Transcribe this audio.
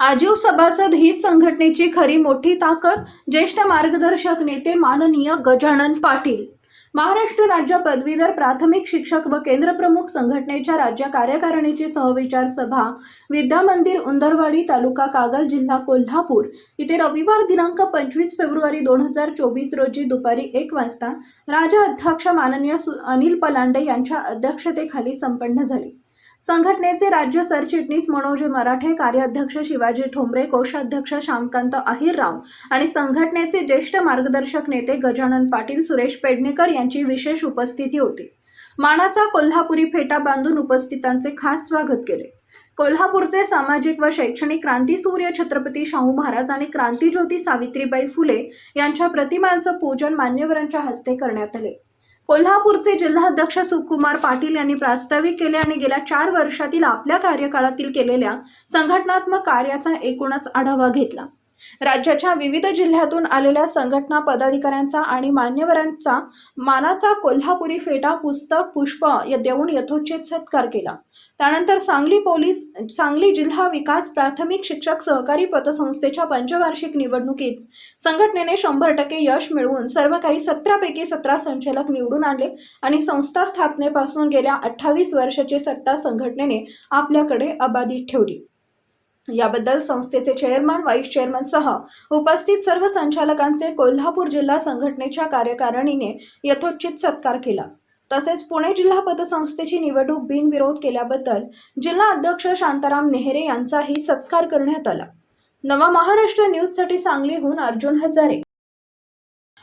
आजीव सभासद ही संघटनेची खरी मोठी ताकद ज्येष्ठ मार्गदर्शक नेते माननीय गजानन पाटील. महाराष्ट्र राज्य पदवीधर प्राथमिक शिक्षक व केंद्रप्रमुख संघटनेच्या राज्य कार्यकारिणीची सहविचार सभा विद्या मंदिर उंदरवाडी तालुका कागल जिल्हा कोल्हापूर. इथे रविवार दिनांक पंचवीस फेब्रुवारी दोन हजार चोवीस रोजी दुपारी एक वाजता राजा अध्यक्ष माननीय सु अनिल पलांडे यांच्या अध्यक्षतेखाली संपन्न झाली. संघटनेचे राज्य सरचिटणीस मनोज मराठे कार्याध्यक्ष शिवाजी ठोंबरे कोषाध्यक्ष श्यामकांत अहिरराव आणि संघटनेचे ज्येष्ठ मार्गदर्शक नेते गजानन पाटील सुरेश पेडणेकर यांची विशेष उपस्थिती होती. मानाचा कोल्हापुरी फेटा बांधून उपस्थितांचे खास स्वागत केले. कोल्हापूरचे सामाजिक व शैक्षणिक क्रांतीसूर्य छत्रपती शाहू महाराज आणि क्रांतीज्योती सावित्रीबाई फुले यांच्या प्रतिमांचं पूजन मान्यवरांच्या हस्ते करण्यात आले. कोल्हापूरचे जिल्हाध्यक्ष सुकुमार पाटील यांनी प्रास्ताविक केले आणि गेल्या चार वर्षातील आपल्या कार्यकाळातील केलेल्या संघटनात्मक कार्याचा एकूणच आढावा घेतला. राज्याच्या विविध जिल्ह्यातून आलेल्या संघटना पदाधिकाऱ्यांचा आणि मान्यवरांचा मानाचा कोल्हापुरी फेटा पुस्तक पुष्प देऊन यथोचित सत्कार केला. त्यानंतर सांगली पोलीस सांगली जिल्हा विकास प्राथमिक शिक्षक सहकारी पतसंस्थेच्या पंचवार्षिक निवडणुकीत संघटनेने शंभर टक्के यश मिळवून सर्व काही सतरापैकी सतरा संचालक निवडून आणले आणि संस्था स्थापनेपासून गेल्या अठ्ठावीस वर्षाची सत्ता संघटनेने आपल्याकडे अबाधित ठेवली. याबद्दल संस्थेचे चेअरमन व्हाईस चेअरमन सह उपस्थित सर्व संचालकांचे कोल्हापूर जिल्हा संघटनेच्या कार्यकारिणीने यथोचित सत्कार केला. तसेच पुणे जिल्हा पतसंस्थेची निवडणूक बिनविरोध केल्याबद्दल जिल्हा अध्यक्ष शांताराम नेहरे यांचाही सत्कार करण्यात आला. नवा महाराष्ट्र न्यूजसाठी सांगलीहून अर्जुन हजारे.